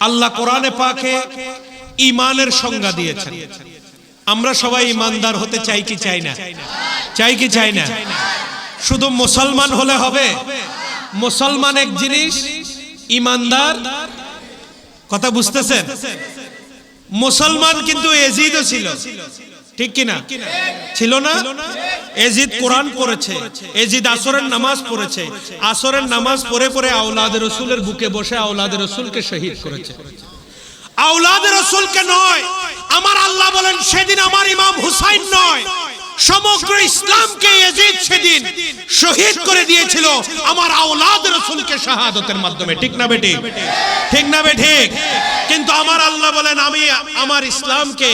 আল্লাহ কোরআনে পাকে ইমানের সংজ্ঞা দিয়েছেন। আমরা সবাই ইমানদার হতে চাই কি চাই না? চাই কি চাই না? শুধু মুসলমান হলে হবে? মুসলমান এক জিনিস ইমানদার কথা বুঝতেছেন? মুসলমান কিন্তু এজিদও ছিল। ঠিক কিনা? ছিল না? এজিদ কোরআন পড়েছে, এজিদ আসরের নামাজ পড়েছে, আসরের নামাজ পড়ে পড়ে আওলাদ রসুলের বুকে বসে আওলাদ রসুলকে শহীদ করেছে। আওলাদ রসুলকে নয়, আমার আল্লাহ বলেন, সেদিন আমার ইমাম হুসাইন নয় সমগ্র ইসলামকে এজিদ সেদিন শহীদ করে দিয়েছিল আমার আওলাদ রসুলকে শাহাদতের মাধ্যমে। ঠিক না বেটি ঠিক? না বেঠিক কিন্তু আমার আল্লাহ বলেন আমি আমার ইসলামকে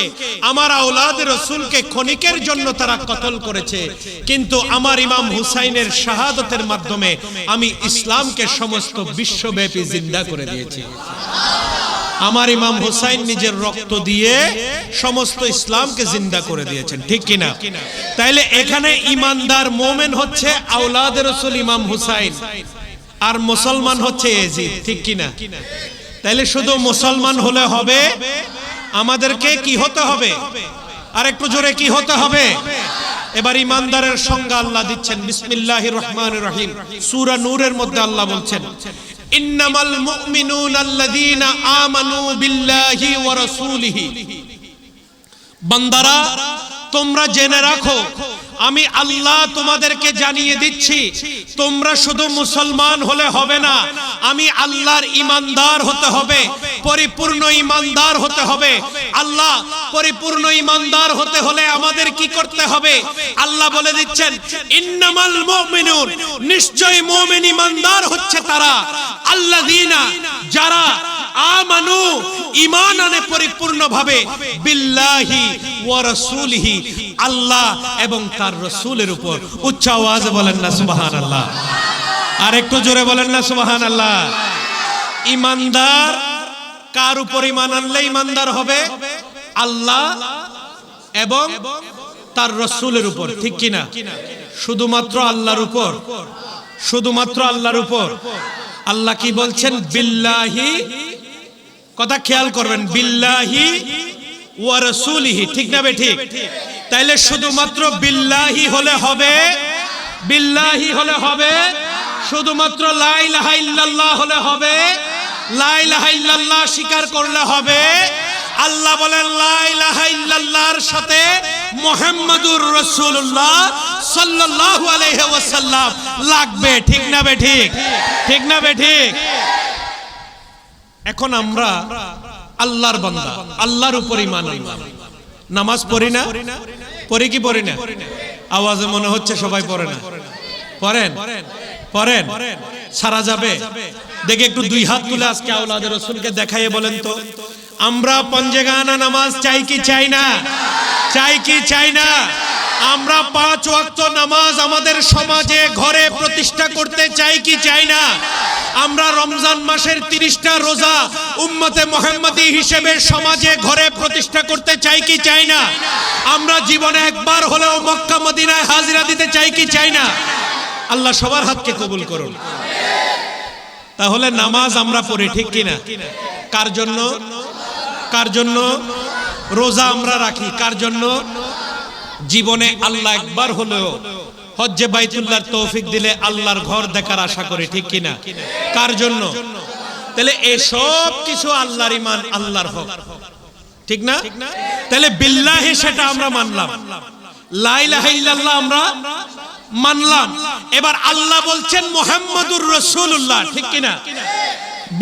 আমার আওলাদ রসুলকে ক্ষণিকের জন্য তারা কতল করেছে। কিন্তু আমার ইমাম হুসাইনের শাহাদতের মাধ্যমে আমি ইসলামকে সমস্ত বিশ্বব্যাপী জিন্দা করে দিয়েছি। আমার ইমাম হুসাইন নিজের রক্ত দিয়ে সমস্ত ইসলামকে জিন্দা করে দিয়েছেন, ঠিক কিনা? তাইলে এখানে ইমানদার মোমেন হচ্ছে আওলাদ রসুল ইমাম হুসাইন, আর মুসলমান হচ্ছে এজিদ, ঠিক কিনা? তাইলে শুধু মুসলমান হলে হবে? আমাদেরকে কি হতে হবে? আর একটু জোরে কি হতে হবে? এবার ইমানদারের সংজ্ঞা আল্লাহ দিচ্ছেন, বিসমিল্লাহির রহমানির রহিম। সূরা নূরের মধ্যে আল্লাহ বলছেন ইন্নামাল মুমিনুনা আল্লাযীনা আমানু বিল্লাহি ওয়া রাসূলিহি। বান্দারা তোমরা জেনে রাখো আমি আল্লাহ তোমাদেরকে জানিয়ে দিচ্ছি, তোমরা শুধু মুসলমান হলে হবে না, আমি আল্লাহর ইমানদার হতে হবে, পরিপূর্ণ ইমানদার হতে হবে। আল্লাহ, পরিপূর্ণ ইমানদার হতে হলে আমাদের কি করতে হবে? আল্লাহ বলে দিচ্ছেন, ইন্নামাল মুমিনুন নিশ্চয় মুমিন ইমানদার হচ্ছে তারা। আল্লাযীনা, যারা আমানু, ঈমান আনে পরিপূর্ণভাবে, বিল্লাহি ওয়া রাসূলিহি, আল্লাহ এবং তার রাসূলের উপর। উচ্চ আওয়াজে বলেন না, সুবহানাল্লাহ। আর একটু জোরে বলেন না, সুবহানাল্লাহ। ইমানদার কার উপর ঈমান আনলে ইমানদার হবে? আল্লাহ এবং তার রসুলের উপর, ঠিক কিনা? শুধুমাত্র আল্লাহর উপর। শুধুমাত্র আল্লাহর উপর। আল্লাহ কি বলছেন? বিল্লাহি কথা খেয়াল করবেন, বিল্লাহি ওয়া রাসূলিহি, ঠিক না ঠিক? তাইলে শুধুমাত্র বিল্লাহি হলে হবে, বিল্লাহি হলে হবে, শুধুমাত্র লা ইলাহা ইল্লাল্লাহ হলে হবে, লা ইলাহা ইল্লাল্লাহ স্বীকার করলে হবে। আল্লাহ বলেন, লা ইলাহা ইল্লাল্লাহর সাথে মুহাম্মাদুর রাসূলুল্লাহ সাল্লাল্লাহু আলাইহি ওয়াসাল্লাম লাগবে, ঠিক না ঠিক? ঠিক না ঠিক? এখন আমরা আল্লাহর বান্দা, আল্লাহর উপর আনলাম নামাজ পড়ি না? পড়ি কি পড়ি না? আওয়াজে মনে হচ্ছে সবাই পড়ে না। পড়েন? পড়েন? সারা যাবে? দেখে একটু দুই হাত তুলে আজকে আওলাদের রসুলকে দেখাইয়ে বলেন তো। আমরা পঞ্জেগানা নামাজ চাই কি চাই না? চাই কি চাই না? আমরা পাঁচ ওয়াক্ত নামাজ আমাদের সমাজে ঘরে প্রতিষ্ঠা করতে চাই কি চাই না? আমরা রমজান মাসের তিরিশটা রোজা উম্মতে মোহাম্মদী হিসেবে সমাজে ঘরে প্রতিষ্ঠা করতে চাই কি চাই না? আমরা জীবনে একবার হলেও মক্কা মদিনায় হাজিরা দিতে চাই কি চাই না? আল্লাহ সবার হাতকে কবুল করুন। তাহলে নামাজ আমরা পড়ি, ঠিক কিনা কার জন্য? কার জন্য? রোজা আমরা রাখি, কার জন্য? জীবনে আল্লাহ একবার হলেও হজ্জে বাইতুল্লাহর তৌফিক দিলে আল্লাহর ঘর দেখার আশা করি, ঠিক কিনা? কার জন্য? তাহলে এই সব কিছু আল্লাহর ইমান আল্লাহর হক। ঠিক না? তাহলে বিল্লাহি সেটা আমরা মানলাম। লা ইলাহা ইল্লাল্লাহ আমরা মানলাম। এবার আল্লাহ বলছেন মুহাম্মাদুর রাসূলুল্লাহ, ঠিক কিনা?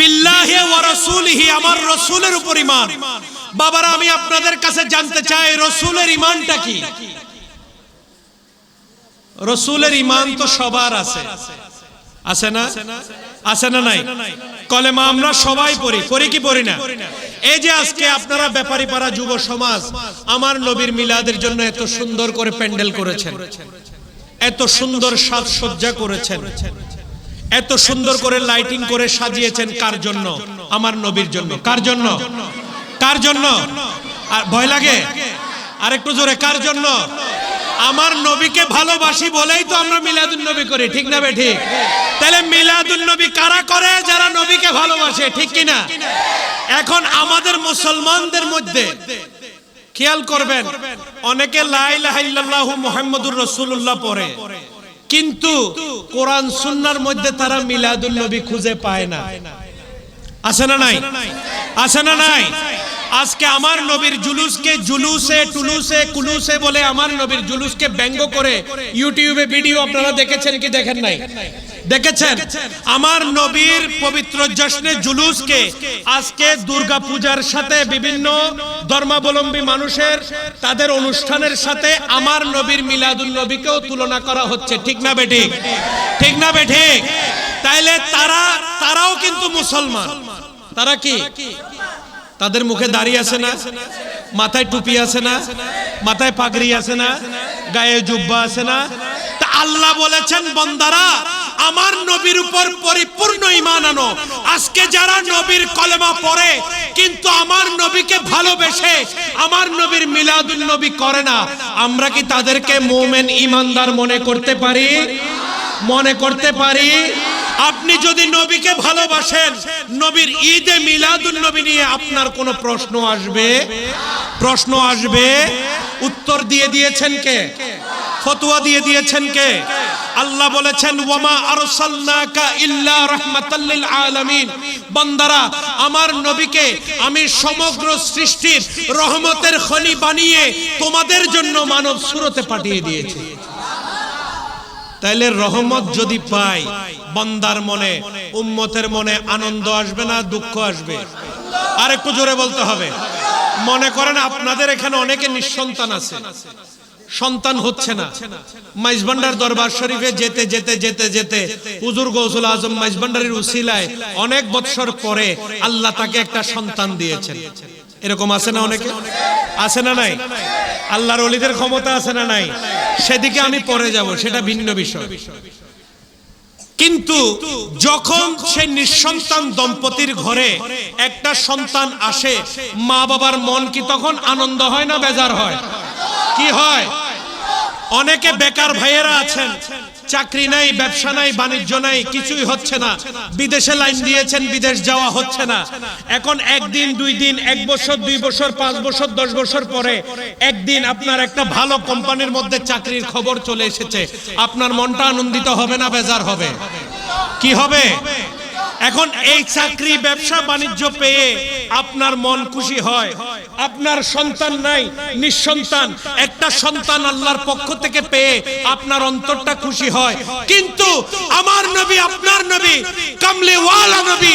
বিল্লাহি ওয়া রাসূলিহি, আমার রাসূলের উপর ঈমান। বাবারা, আমি আপনাদের কাছে জানতে চাই, রসুলের ইমানটা কি? রসুলের ইমান তো সবার আছে। আছে না? আছে না নাই? কলেমা আমরা সবাই পড়ি। পড়ি কি পড়ি না? এই যে আজকে আপনারা ব্যাপারী পাড়া যুব সমাজ, আমার নবীর মিলাদের জন্য এত সুন্দর করে প্যান্ডেল করেছেন। এত সুন্দর সাজসজ্জা করেছেন। এত সুন্দর করে লাইটিং করে সাজিয়েছেন কার জন্য? আমার নবীর জন্য। কার জন্য? কার জন্য? আর ভয় লাগে? আর একটু জোরে, কার জন্য? আমার নবীকে ভালোবাসি বলেই তো আমরা মিলাদুন নবী করি, ঠিক না ঠিক? তাহলে মিলাদুন নবী কারা করে যারা নবীকে ভালোবাসে, ঠিক কিনা এখন আমাদের মুসলমানদের মধ্যে, খেয়াল করবেন, অনেকে লাইলাহ মোহাম্মদুর রসুল্লাহ পড়ে, কিন্তু কোরআন সুন্নার মধ্যে তারা মিলাদুল নবী খুঁজে পায় না। আছে না নাই? আছে না নাই? আজকে আমার নবীর জুলুসকে জুলুসে, টুলুসে, কুলুসে বলে আমার নবীর জুলুসকে ব্যঙ্গ করে ইউটিউবে ভিডিও আপনারা দেখেছেন কি দেখেন নাই? দেখেছেন? আমার নবীর পবিত্র জশ্নে জুলুসকে আজকে দুর্গা পূজার সাথে বিভিন্ন ধর্মাবলম্বী মানুষের তাদের অনুষ্ঠানের সাথে আমার নবীর মিলাদুল নবীকেও তুলনা করা হচ্ছে। ঠিক না বেঠিক ঠিক? না বেঠিক তাইলে তারা, তারাও কিন্তু মুসলমান। তারা কি? তাদের মুখে দাড়ি আছে না? মাথায় টুপি আছে না? মাথায় পাগড়ি আছে না? গায়ে জুব্বা আছে না? তা আল্লাহ বলেছেন বন্দারা আমার নবীর উপর পরিপূর্ণ ইমান আনো। আজকে যারা নবীর কলেমা পড়ে কিন্তু আমার নবীকে ভালোবেসে আমার নবীর মিলাদুল নবী করে না। আমরা কি তাদেরকে মোমেন ইমানদার মনে করতে পারি? মনে করতে পারি? আপনি যদি নবীকে ভালোবাসেন, নবীর ঈদে মিলাদুল নবী নিয়ে আপনার কোনো প্রশ্ন আসবে? প্রশ্ন আসবে? উত্তর দিয়ে দিয়েছেন কে? ফতোয়া দিয়ে দিয়েছেন কে? আল্লাহ বলেছেন, ওয়ামা আরসালনাকা ইল্লা রাহমাতাল লিল আলামিন। বান্দারা, আমার নবীকে আমি সমগ্র সৃষ্টির রহমতের খনি বানিয়ে তোমাদের জন্য মানব সুরতে পাঠিয়ে দিয়েছি। তাইলে রহমত যদি পাই, বন্দার মনে, উম্মতের মনে আনন্দ আসবে না দুঃখ আসবে? আর একটু জোরে বলতে হবে। মনে করেন আপনাদের এখানে অনেকে নিঃসন্তান আছে। সন্তান হচ্ছে না। মাইজবান্ডার দরবার শরীফে যেতে যেতে যেতে যেতে হুজুর গৌসুল আজম মাইজবান্ডারের উসিলায় অনেক বৎসর পরে আল্লাহ তাকে একটা সন্তান দিয়েছেন। এরকম আছে না অনেকে? আছে না নাই? আল্লাহর অলিদের ক্ষমতা আছে না নাই? সেদিকে আমি পরে যাব সেটা ভিন্ন বিষয়। কিন্তু যখন সে নিঃসন্তান দম্পতির ঘরে একটা সন্তান আসে মা বাবার মন কি তখন আনন্দ হয় না বেজার হয়? কি হয়। অনেকে বেকার ভাইয়েরা আছেন, চাকরি নাই, ব্যবসা নাই, বাণিজ্য নাই, কিছুই হচ্ছে না। বিদেশে লাইন দিয়েছেন, বিদেশ যাওয়া হচ্ছে না। এখন একদিন, দুই দিন, এক বছর, দুই বছর, পাঁচ বছর, দশ বছর পরে একদিন আপনার একটা ভালো কোম্পানির মধ্যে চাকরির খবর চলে এসেছে। আপনার মনটা আনন্দিত হবে না, বেজার হবে? কি হবে? এখন এই চাকরি ব্যবসা বাণিজ্য পেয়ে আপনার মন খুশি হয়। আপনার সন্তান নাই নিঃসন্তান। একটা সন্তান আল্লাহর পক্ষ থেকে পেয়ে আপনার অন্তরটা খুশি হয়। কিন্তু আমার নবী আপনার নবী কামলে ওয়ালা নবী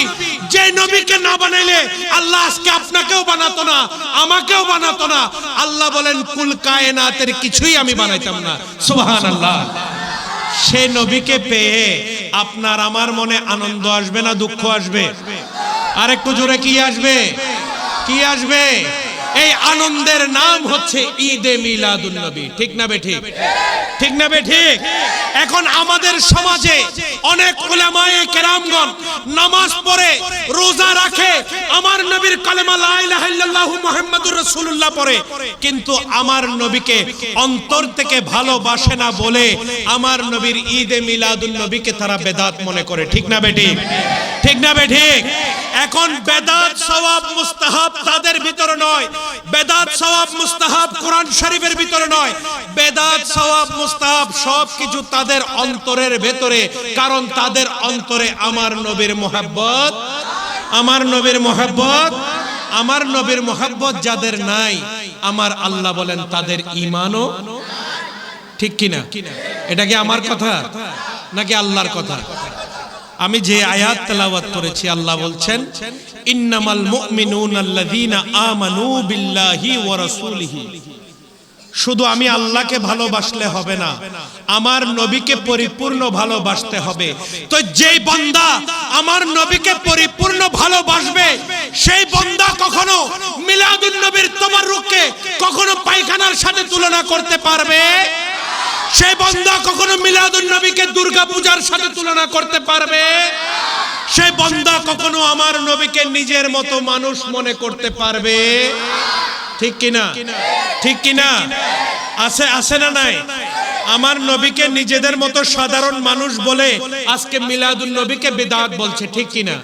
যে নবীকে না বানাইলে আল্লাহ আজকে আপনাকেও বানাতো না আমাকেও বানাতো না। আল্লাহ বলেন কুল কায়নাতের কিছুই আমি বানাইতাম না। সুবহানাল্লাহ। সে নবীকে পেয়ে আপনার আমার মনে আনন্দ আসবে না দুঃখ আসবে? আর একটু জোরে কি আসবে? কি আসবে? এই আনন্দের নাম হচ্ছে ঈদে মিলাদুন নবী। ঠিক না বে ঠিক? না বে ঠিক? এখন আমাদের সমাজে অনেক উলামায়ে কেরামগণ নামাজ পড়ে, রোজা রাখে, আমার নবীর কালেমা লা ইলাহা ইল্লাল্লাহু মুহাম্মাদুর রাসূলুল্লাহ পড়ে। কিন্তু আমার নবীকে অন্তর থেকে ভালোবাসে না বলে আমার নবীর ঈদে মিলাদুন নবীকে তারা বেদাত মনে করে। ঠিক না বে ঠিক না বে ঠিক? এখন বেদাত সওয়াব মুস্তাহাব তাদের ভিতরে নয়। বেদাত সওয়াব মুস্তাহাব কোরআন শরীফের ভিতরে নয়। বেদাত সওয়াব মুস্তাহাব সব কিছু তাদের অন্তরের ভেতরে, কারণ তাদের অন্তরে আমার নবীর মোহাব্বত, আমার নবীর মোহাব্বত, আমার নবীর মোহাব্বত যাদের নাই, আমার আল্লাহ বলেন তাদের ইমানও ঠিক কিনা? এটা কি আমার কথা নাকি আল্লাহর কথা? আমি যে আয়াত তেলাওয়াত করেছি, আল্লাহ বলছেন, ইন্নামাল মুমিনুনা আল্লাযীনা আমানু বিল্লাহি ওয়া রাসূলিহি। শুধু আমি আল্লাহকে ভালোবাসলে হবে না, আমার নবীকে পরিপূর্ণ ভালোবাসতে হবে। তো যেই বান্দা আমার নবীকে পরিপূর্ণ ভালোবাসবে, সেই বান্দা কখনো মিলাদুন নবীর তোমার তাবাররুককে কখনো পায়খানার সাথে তুলনা করতে পারবে? সেই বান্দা কখনো মিলাদুন নবীকে দুর্গা পূজার সাথে তুলনা করতে পারবে? সেই বান্দা কখনো আমার নবীকে নিজের মতো মানুষ মনে করতে পারবে? ঠিক কিনা? ঠিক কিনা? আছে আছে না নাই? আমার নবীকে নিজেদের মতো সাধারণ মানুষ বলে আজকে মিলাদুন নবীকে বিদাত বলছে, ঠিক কিনা?